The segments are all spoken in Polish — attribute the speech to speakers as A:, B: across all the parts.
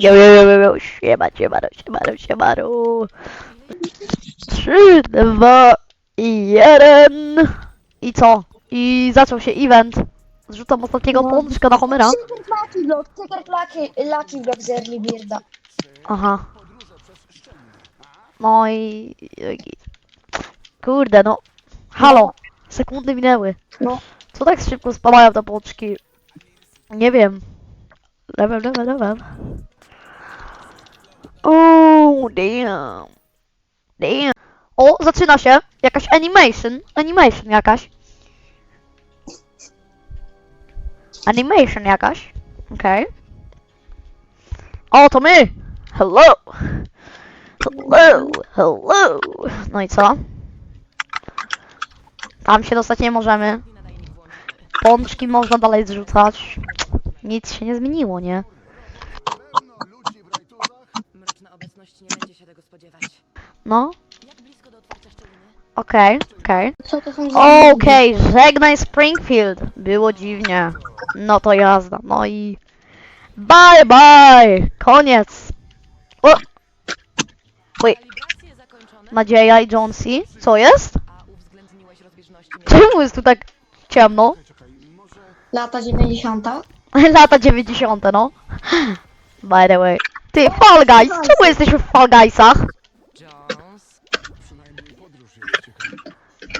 A: Jo, jo, jo, jo, siema, siemano, siemano, siemano. Trzy, dwa i jeden. I co? I zaczął się event. Zrzucam ostatniego
B: No.
A: pączka na Homera.
B: Secret Lucky Block, Secret Lucky, Lucky Block z Early Birda.
A: Aha. No i... Kurde, no. Halo. Sekundy minęły.
B: No.
A: Co tak szybko spadają te pączki? Nie wiem. Level, level, level. Oh, damn. Damn. O, zaczyna się. Jakaś animation. Animation jakaś. Animation jakaś. Okej. O, to my! Hello! Hello! Hello! No i co? Tam się dostać nie możemy. Pączki można dalej zrzucać. Nic się nie zmieniło, nie?
C: Mroczna obecność nie będzie się tego spodziewać.
A: No,
C: Jak blisko do otwarcia szczeliny?
A: okej, okej.
B: Co to są za...
A: Okej, żegnaj Springfield. Było dziwnie. No to jazda. No i... Bye bye! Koniec! O! Wait,
C: Kalibracje zakończone,
A: Nadzieja i Jonesy? Co jest?
C: a uwzględniłeś rozbieżności między...
A: Czemu jest tu tak ciemno?
B: Lata 90.
A: Lata 90, no. By the way. Ty, Fall Guys! Czemu jesteśmy w Fall Guysach?
C: Jones.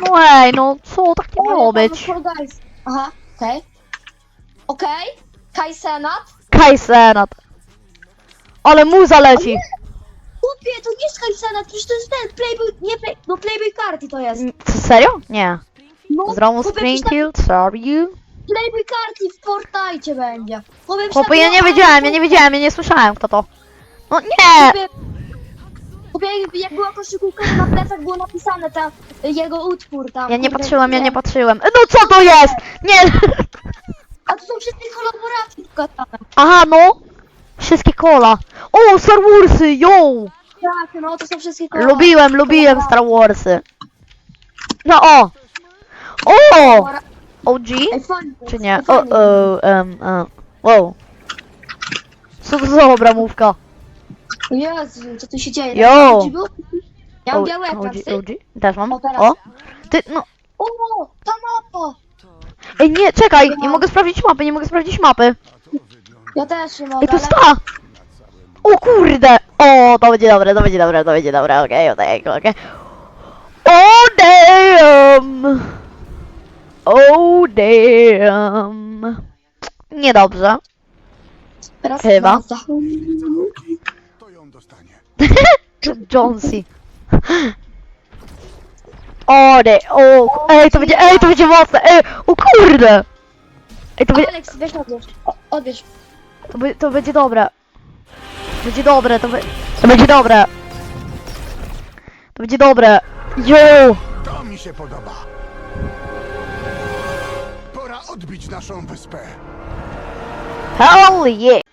A: No ej, no co? Tak nie miało być.
B: Guys. Aha, okej. Okej. Kai Senat.
A: Kai Senat. Ale muza leci.
B: Chłopie, to nie jest Kai Senat, przecież to jest ten Playboy, nie Play, no Playboy Carti to jest.
A: Co, serio? Nie.
B: No,
A: Znowu
B: chłopie, przecież
A: Springfield, sorry you.
B: Playboy Carti w Fortnite będzie. Chłopie, przecież
A: Chłopie,
B: tam
A: ja nie
B: było-
A: wiedziałem, ja nie wiedziałem, ja nie słyszałem kto to. No nie!
B: Chłopie, jak- była koszykówka, to na plecach było napisane tam, jego utwór tam.
A: Ja nie
B: kurde,
A: patrzyłem, ja nie patrzyłem. No co to jest? Nie!
B: A to są wszystkie kolaboracje wkładane.
A: Aha, no. Wszystkie kola. O, Star Warsy, yo!
B: Tak, no to są wszystkie kola.
A: Lubiłem, lubiłem Star Warsy. No o! O! OG?
B: Ej, fajnie.
A: Czy nie? O,
B: fajnie.
A: o, um, o. Wow. Co to za obramówka?
B: Jezu, co tu się dzieje?
A: Yo.
B: Było? Ja mam
A: O- OG? OG? Też mam.
B: O.
A: O! Ty, no.
B: O, ta mapa!
A: Ej, nie, czekaj, nie mogę sprawdzić mapy, nie mogę sprawdzić mapy.
B: Ja też nie mogę,
A: Ej, to jest
B: ale...
A: ta! O kurde! O, to będzie dobre, to będzie dobre, to będzie dobre, okej, okej, okej. Oh damn! Oh damn! Niedobrze.
B: Teraz
A: Chyba.
B: za-.
A: Jonesy. O, de, o, ej, to będzie, ej, to będzie mocne, ej, o kurde! Ej, to będzie,
B: Alex, weź odbierz. O, odbierz.
A: to, be, to będzie dobre. Będzie dobre, to, be, to będzie dobre. To będzie dobre. Yo!
D: To mi się podoba. Pora odbić naszą wyspę.
A: Hell yeah!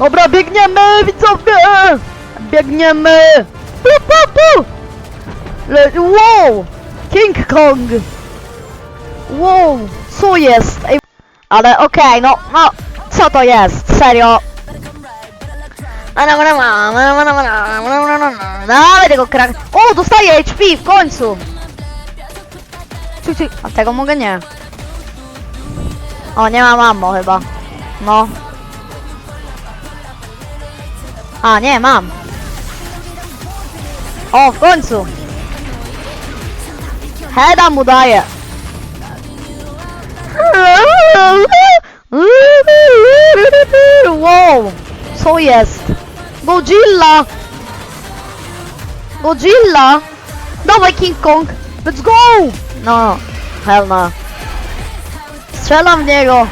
A: Dobra, biegniemy, widzowie! Biegniemy! Pu, pu, pu! Le, wow! King Kong! Wow! Co jest? Ej, ale okej, no, no, co to jest? Serio? Dawaj tego krak... O, dostaję HP w końcu! A tego mogę nie. O, nie mam ammo chyba. No. A, nie, mam. O, w końcu. Heda mu daję. Wow, co jest? Godzilla! Godzilla! Dawaj King Kong! Let's go! No, hell no. Strzelam w niego!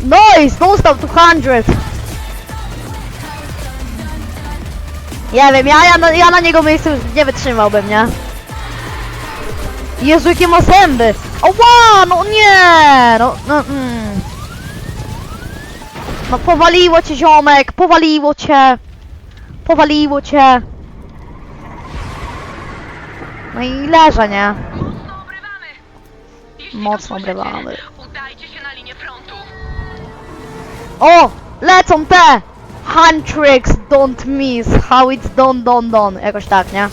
A: Nice! Dostał 200! Nie wiem, ja, ja, na, ja na niego miejscu nie wytrzymałbym, nie? Jezu, jakie ma zęby! Oła, no nie! No, no, mm. no powaliło cię, ziomek! Powaliło cię! Powaliło cię! No i leżę, nie?
E: Mocno obrywamy! Jeśli
A: Mocno
E: to słyszycie,
A: obrywamy.
E: Udajcie się na linię frontu.
A: O! Lecą te! Huntrix don't miss, how it's done, done, done. Jakoś tak, nie?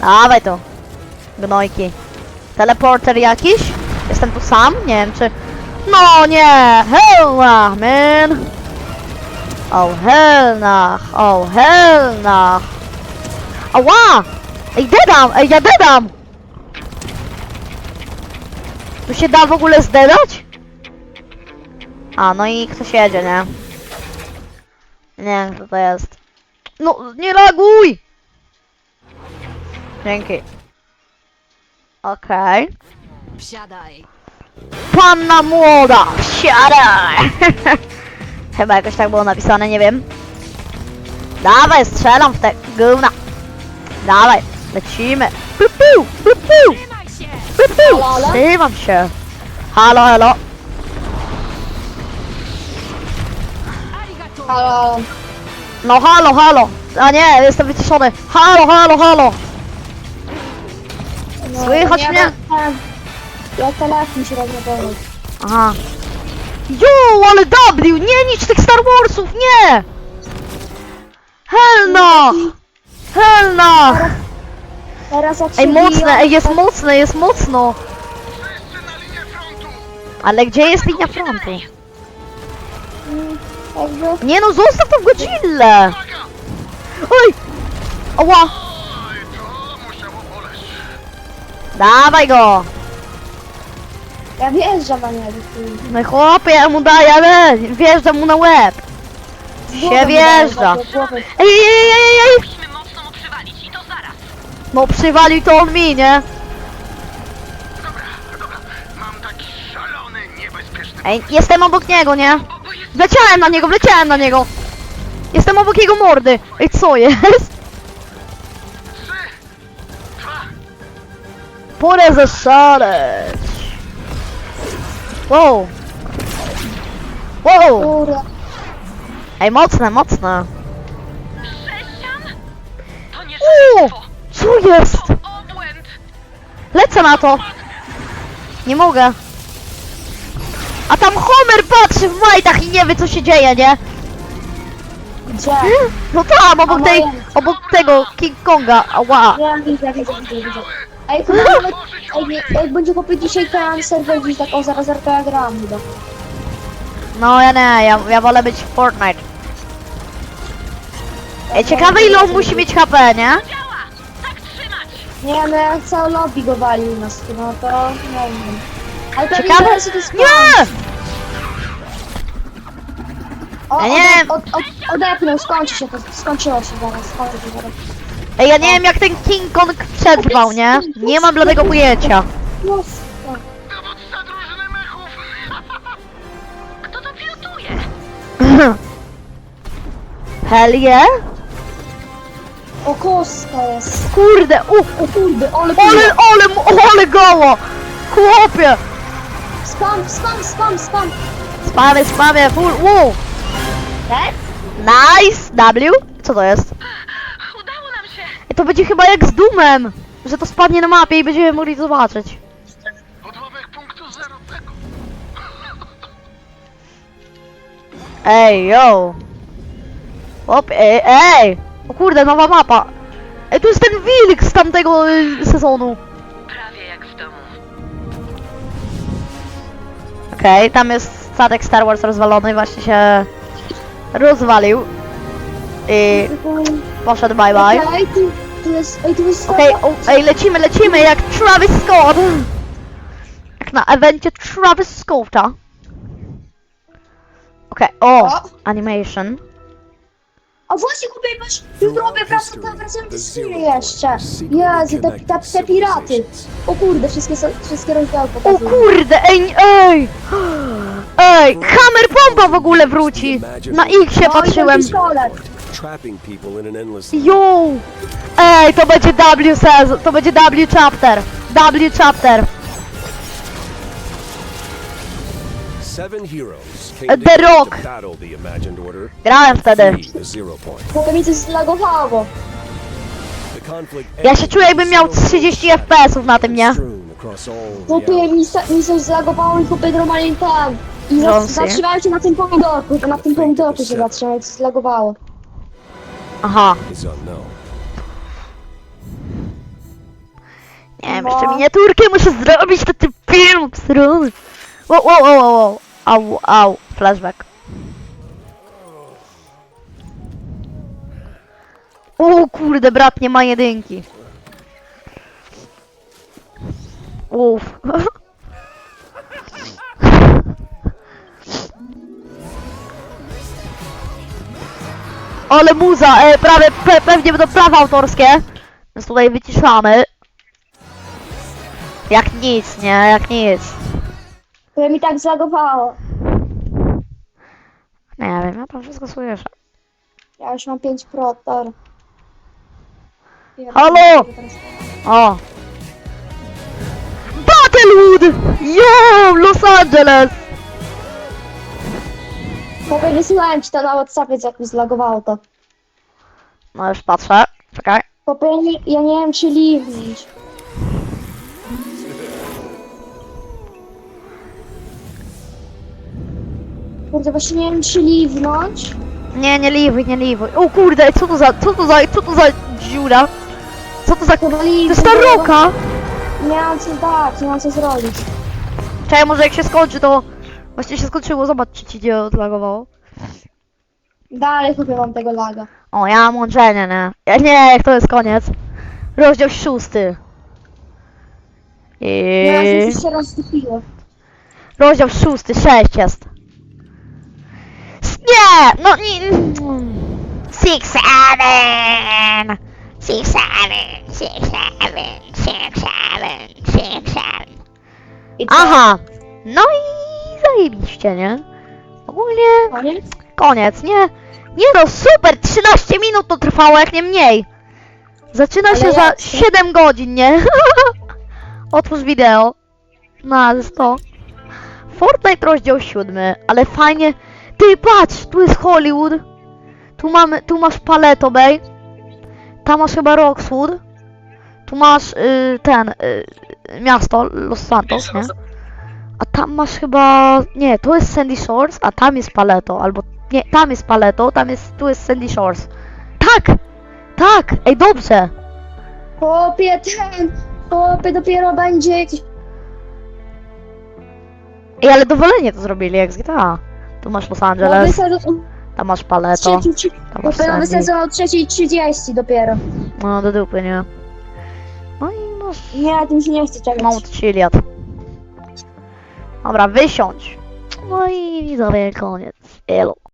A: Dawaj to. Gnojki. Teleporter jakiś? Jestem tu sam? Nie wiem czy... No nie! Hell nah, man! Oh hell nah! Oh hell nah! Ała! Ej, dedam! Ej, ja dedam! Tu się da w ogóle zdedać? A, no i ktoś jedzie, nie? Nie kto to jest. No, nie reaguj! Dzięki. Okej.
C: Wsiadaj.
A: Panna młoda, wsiadaj! Chyba jakoś tak było napisane, nie wiem. Dawaj, strzelam w te gówna. Dawaj, lecimy. Pu, pu, pu, pu. Pu, pu.
B: Halo, halo?
A: Trzymam się. Halo, halo.
B: Halo,
A: No halo, halo. A nie, jestem wyciszony. Halo, halo, halo.
B: no,
A: Słychać
B: ja
A: mnie?
B: tam- Ja telefon się rozmawiam.
A: Aha. Jo, ale W! Nie nicz tych Star Warsów, nie! Hell no! Hell no!
B: Teraz jak się
A: Ej, mocne,
B: biją,
A: ej, jest mocne, jest mocno! Ale gdzie jest linia frontu? Nie no, zostaw tą Godzillę! Oj!
D: Boleć.
A: Dawaj go!
B: Ja wjeżdżam na niego.
A: No chłopie, ja mu daję, ale wjeżdżam mu na łeb! Się wjeżdża! Ej, ej, ej, ej, ej!
C: Musimy mocno mu przywalić i to zaraz.
A: No przywalił to on mi, nie?
D: Dobra, dobra. Mam taki szalony, niebezpieczny
A: Ej, jestem obok niego, nie? Wleciałem na niego, wleciałem na niego! Jestem obok jego mordy! Ej, co jest? Pora zaszaleć! Wow! Wow!
B: Kurde.
A: Ej, mocne, mocne!
C: To nie szaleństwo.
A: Co jest?
C: To obłęd.
A: Lecę na to! Nie mogę! A tam Homer patrzy w majtach i nie wie co się dzieje, nie?
B: Gdzie?
A: No tam, obok tej,
B: moje.
A: obok tego King Konga, ała!
B: Ja widzę, widzę, widzę, widzę. Ej, nawet... Ej, nie, jak będzie chłopie dzisiaj ten serwer gdzieś tak o zaraz to ja gram chyba.
A: No ja nie, ja, ja wolę być w Fortnite. Ej, ciekawe ile on musi mieć HP, nie?
B: Nie, no jak cały lobby go walił nas, no to nie wiem. Ale pewnie
A: Ciekawe?
B: zaraz się to skończy.
A: Nie!
B: O,
A: Ja nie wiem.
B: od, od, odepnął, skończy się to, skończyło się zaraz, skończy się zaraz.
A: Ej, ja nie wiem jak ten King Kong przetrwał, nie? Nie mam bladego pojęcia.
D: Dowódca drużyny mechów.
C: Kto to pilotuje?
A: Hell yeah?
B: O, kostka jest.
A: Kurde, u,
B: O kurde, ale
A: ole, ole, mu- ole goło! Chłopie!
B: Spam, spam, spam, spam.
A: Spamy, spamy, full, wow!
B: Tak?
A: Nice! W? Co to jest?
C: Udało nam się.
A: Ej, to będzie chyba jak z Doomem, że to spadnie na mapie i będziemy mogli zobaczyć.
D: Podłowek punktu zero tego.
A: Ej, yo! Hop, ej, ej! O kurde, nowa mapa! Ej, tu jest ten wilk z tamtego y, sezonu. Okej, tam jest statek Star Wars rozwalony, właśnie się rozwalił. I poszedł bye bye. Okej, o, ej, lecimy, lecimy jak Travis Scott! Jak na evencie Travis Scotta. Okej, o!
B: O.
A: Animation.
B: A właśnie kupię masz, jutro robię pracę, tam wracam do Syrii jeszcze. Jezu, te, te, te piraty. O kurde, wszystkie, są- wszystkie rozdziały
A: O
B: pokazują.
A: kurde, ej, ej! Ej, Hammer Bomba w ogóle wróci! Na ich się patrzyłem.
B: pistolet.
E: trapping people in an endless
A: Yo! Ej, to będzie W sezon, to będzie W chapter. W chapter. The Rock.
E: to
A: Grałem wtedy.
B: Chłopie mi coś zlagowało.
A: Ja się czuję jakbym miał 30 FPS-ów na tym, nie?
B: Chłopie mi, mi coś zlagowało i chłopie normalnie tam. I za- zatrzymałem się na tym pomidorku, to na tym pomidorku się zatrzymałem, to zlagowało.
A: Aha. Nie wiem,
B: No.
A: jeszcze miniaturkę muszę zrobić na tym film. Wow, wow, wow, wow, wow. Au, au, flashback. O kurde, brat nie ma jedynki. Uff. Ale muza, e, prawie, pe, pewnie będą prawa autorskie. Więc tutaj wyciszamy. Jak nic, nie? Jak nic.
B: To mi tak zlagowało.
A: Nie wiem, ja to wszystko słyszę.
B: Ja już mam 5 pro, dobra.
A: Halo! O! Battlewood! Yo! Los Angeles!
B: Powiem, wysyłałem ci to na Whatsappie, jak mi zlagowało to.
A: No już patrzę. Czekaj.
B: Powiem, ja nie wiem, czy liwnić. Kurde, właśnie nie wiem, czy liwnąć.
A: Nie, nie liwuj, nie liwuj. O kurde, co to za, co to za, co to za dziura? Co to za... To
B: Chyba liwnąć.
A: jest ta roka!
B: Nie mam co dać, nie mam co zrobić.
A: Czekaj, może jak się skończy to... Właśnie się skończyło, zobacz czy ci gdzie odlagowało.
B: Dalej chyba mam tego laga.
A: O, ja mam łączenie, nie? Ja nie, jak to jest koniec. Rozdział szósty. I...
B: już się.
A: Rozdział szósty, sześć jest. Nie! No nie... Six, seven! Six, seven! Six, seven! Six, seven! Six, seven!
B: I co?
A: Aha! No i zajebiście, nie? Ogólnie
B: Koniec?
A: koniec, nie? Nie no, super! 13 minut to trwało, jak nie mniej! Zaczyna
B: Ale
A: się za
B: jak to?
A: 7 godzin, nie? Otwórz wideo. Na 100. Fortnite rozdział 7, ale fajnie. Ty patrz, tu jest Hollywood. Tu mamy, tu masz Paleto Bay. Tam masz chyba Roxwood. Tu masz y, ten y, miasto Los Santos, nie? A tam masz chyba. Nie, to jest Sandy Shores, a tam jest Paleto, albo. Nie, tam jest Paleto, tam jest. Tu jest Sandy Shores. Tak! Tak! Ej, dobrze!
B: Chłopie, ten... Chłopie, dopiero będzie jakiś...
A: Ej, ale dowolenie to zrobili jak z GTA. Tu masz Los
B: No,
A: Angeles,
B: wysadzą...
A: tam masz Paleto,
B: Trzeci, trzy...
A: tam masz
B: Dopiero
A: Sandy.
B: wysadzą o 3.30 dopiero.
A: No, do dupy, nie? No i masz
B: Nie, tym się nie chce czekać.
A: Mount Chiliad. Dobra, wysiądź. No i widzowie, koniec. Elo.